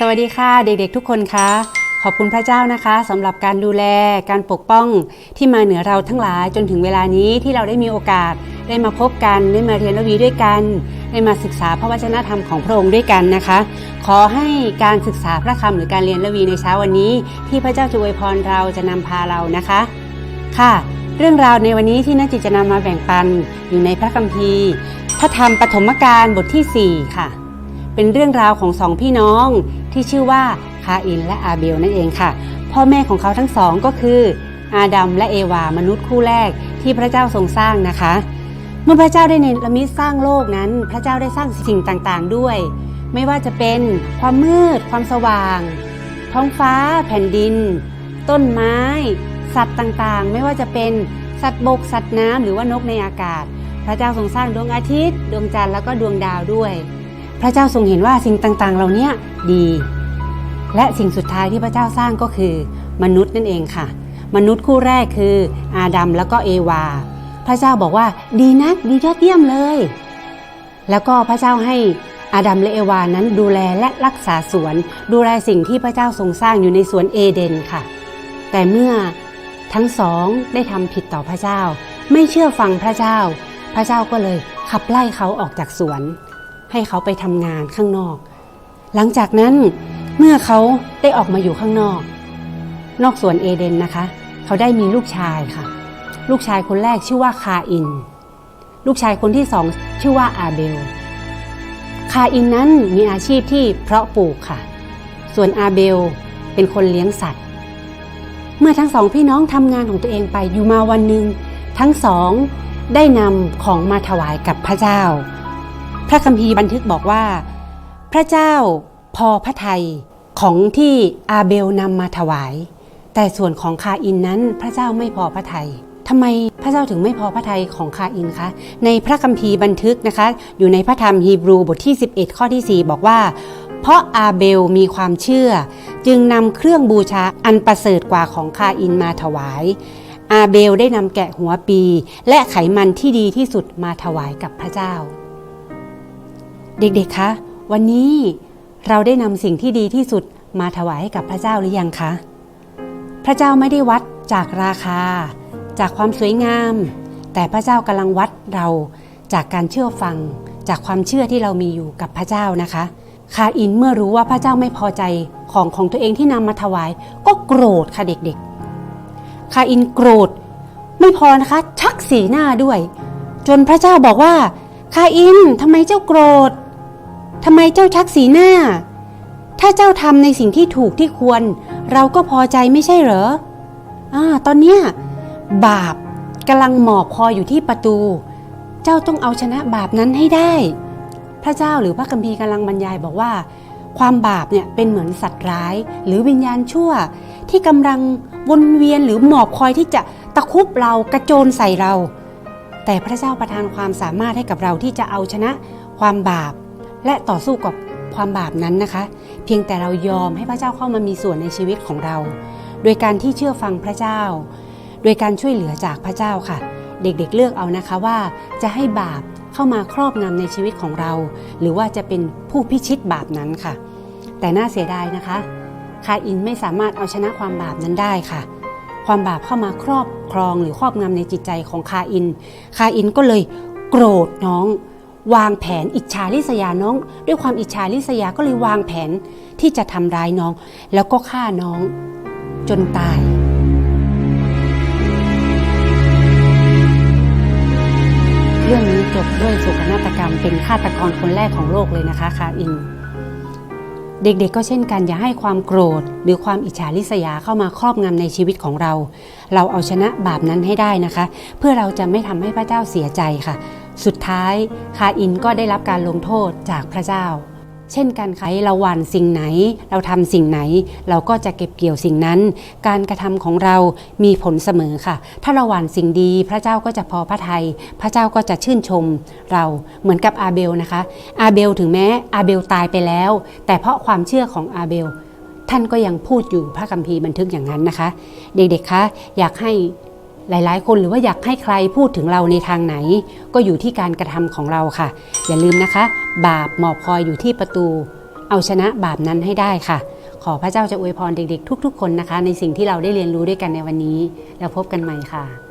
สวัสดีค่ะเด็กๆทุกคนคะขอบคุณพระเจ้านะคะสำหรับการดูแลการปกป้องที่มาเหนือเราทั้งหลายจนถึงเวลานี้ที่เราได้มีโอกาส ได้มาพบกันได้มาเรียนระวีด้วยกัน ได้มาศึกษาพระวจนะธรรมของพระองค์ด้วยกันนะคะ ขอให้การศึกษาพระคำหรือการเรียนระวีในเช้าวันนี้ ที่พระเจ้าจะอวยพรเราจะนำพาเรานะคะ ค่ะ เรื่องราวในวันนี้ที่นักจิตจะนำมาแบ่งปันอยู่ในพระคัมภีร์ พระธรรมปฐมกาลบทที่ 4 ค่ะ เป็นเรื่องราวของสองพี่น้องที่ชื่อว่าคาอินและอาเบลนั่นเองค่ะ พ่อแม่ของเขาทั้งสองก็คือ อาดัมและเอวามนุษย์คู่แรกที่พระเจ้าทรงสร้างนะคะ เมื่อพระเจ้าได้เนรมิตสร้างโลกนั้น พระเจ้าได้สร้างสิ่งต่างๆด้วย ไม่ว่าจะเป็นความมืด ความสว่าง ท้องฟ้า แผ่นดิน ต้นไม้ สัตว์ต่างๆ ไม่ว่าจะเป็นสัตว์บกสัตว์น้ำหรือว่านกในอากาศ พระเจ้าทรงสร้างดวงอาทิตย์ ดวงจันทร์แล้วก็ดวงดาวด้วย พระเจ้าทรงเห็นว่าสิ่งต่างๆ เหล่านี้ดี และสิ่งสุดท้ายที่พระเจ้าสร้างก็คือ มนุษย์นั่นเองค่ะ มนุษย์คู่แรกคือ อาดัมแล้วก็เอวา พระเจ้าบอกว่าดีนักดียอดเยี่ยมเลย แล้วก็พระเจ้าให้อาดัมและเอวานั้นดูแลและรักษาสวน ดูแลสิ่งที่พระเจ้าทรงสร้างอยู่ในสวนเอเดนค่ะ แต่เมื่อทั้งสองได้ทำผิดต่อพระเจ้า ไม่เชื่อฟังพระเจ้า พระเจ้าก็เลยขับไล่เขาออกจากสวน ให้เขาไปทำงานข้างนอก หลังจากนั้นเมื่อเขาได้ออกมาอยู่ข้างนอก นอกสวนเอเดนนะคะ เขาได้มีลูกชายค่ะ ลูกชายคนแรกชื่อว่าคาอิน ลูกชายคนที่สองชื่อว่าอาเบล คาอินนั้นมีอาชีพที่เพาะปลูกค่ะ ส่วนอาเบลเป็นคนเลี้ยงสัตว์ เมื่อทั้งสองพี่น้องทำงานของตัวเองไปอยู่มาวันหนึ่งทั้งสองได้นำของมาถวายกับพระเจ้า พระคัมภีร์บันทึกบอกว่า พระเจ้าพอพระทัยของที่อาเบลนำมาถวาย แต่ส่วนของคาอินนั้นพระเจ้าไม่พอพระทัยทำไมพระเจ้าถึงไม่พอพระทัยของคาอินคะ ในพระคัมภีร์บันทึกนะคะ อยู่ในพระธรรมฮีบรูบทที่ 11 ข้อที่ 4 บอกว่า เพราะอาเบลมีความเชื่อ จึงนำเครื่องบูชาอันประเสริฐกว่าของคาอินมาถวาย อาเบลได้นำแกะหัวปี และไขมันที่ดีที่สุดมาถวายกับพระเจ้า เด็กๆ คะ วันนี้เราได้นำสิ่งที่ดีที่สุดมาถวายให้กับพระเจ้าหรือยังคะ พระเจ้าไม่ได้วัดจากราคา จากความสวยงาม แต่พระเจ้ากำลังวัดเราจากการเชื่อฟัง จากความเชื่อที่เรามีอยู่กับพระเจ้านะคะ คาอินเมื่อรู้ว่าพระเจ้าไม่พอใจของของตัวเองที่นำมาถวาย ก็โกรธค่ะเด็กๆ คาอินโกรธ ไม่พอนะคะ ชักสีหน้าด้วย จนพระเจ้าบอกว่าคาอินทำไมเจ้าโกรธ ทำไมเจ้าชักสีหน้า ถ้าเจ้าทำในสิ่งที่ถูกที่ควร เราก็พอใจไม่ใช่เหรออ่าตอนเนี้ยบาปกำลังหมอบคอยอยู่ที่ประตู เจ้าต้องเอาชนะบาปนั้นให้ได้ พระเจ้าหรือพระคัมภีร์กำลังบรรยายบอกว่า ความบาปเนี่ยเป็นเหมือนสัตว์ร้าย หรือวิญญาณชั่ว ที่กำลังวนเวียนหรือหมอบคอยที่จะตะคุบเรากระโจนใส่เรา แต่พระเจ้าประทานความสามารถให้กับเราที่จะเอาชนะความบาป และต่อสู้กับความบาปนั้นนะคะ เพียงแต่เรายอมให้พระเจ้าเข้ามามีส่วนในชีวิตของเรา โดยการที่เชื่อฟังพระเจ้า โดยการช่วยเหลือจากพระเจ้าค่ะ เด็กๆเลือกเอานะคะว่าจะให้บาปเข้ามาครอบงำในชีวิตของเรา หรือว่าจะเป็นผู้พิชิตบาปนั้นค่ะ แต่น่าเสียดายนะคะคาอินไม่สามารถเอาชนะความบาปนั้นได้ค่ะ ความบาปเข้ามาครอบครองหรือครอบงำในจิตใจของคาอิน คาอินก็เลยโกรธน้อง วางแผนอิจฉาริษยาน้อง ด้วยความอิจฉาริษยาก็เลยวางแผนที่จะทำร้ายน้อง แล้วก็ฆ่าน้องจนตายเรื่องนี้จบด้วยโศกนาฏกรรมเป็นฆาตกรคนแรกของโลกเลยนะคะคาอิน เด็กๆก็เช่นกันอย่าให้ความโกรธ หรือความอิจฉาริษยาเข้ามาครอบงำในชีวิตของเรา เราเอาชนะบาปนั้นให้ได้นะคะ เพื่อเราจะไม่ทำให้พระเจ้าเสียใจค่ะ สุดท้ายคาอินก็ได้รับการลงโทษจากพระเจ้า เช่นกันค่ะเราหว่านสิ่งไหน เราทำสิ่งไหน เราก็จะเก็บเกี่ยวสิ่งนั้น การกระทำของเรามีผลเสมอค่ะ ถ้าเราหว่านสิ่งดี พระเจ้าก็จะพอพระทยัยพระเจ้าก็จะชื่นชมเราเหมือนกับอาเบลนะคะ อาเบลถึงแม้อาเบลตายไปแล้ว แต่เพราะความเชื่อของอาเบลท่านก็ยังพูดอยู่พระคัมภีร์บันทึกอย่างนั้นนะคะ เด็กๆคะอยากให้ หลายๆ คนหรือว่าอยากให้ใครพูดถึงเราในทางไหน ก็อยู่ที่การกระทำของเราค่ะ อย่าลืมนะคะ บาปหมอบคอยอยู่ที่ประตู เอาชนะบาปนั้นให้ได้ค่ะ ขอพระเจ้าจะอวยพรเด็กๆ ทุก ๆ คนนะคะ ในสิ่งที่เราได้เรียนรู้ด้วยกันในวันนี้ แล้วพบกันใหม่ค่ะ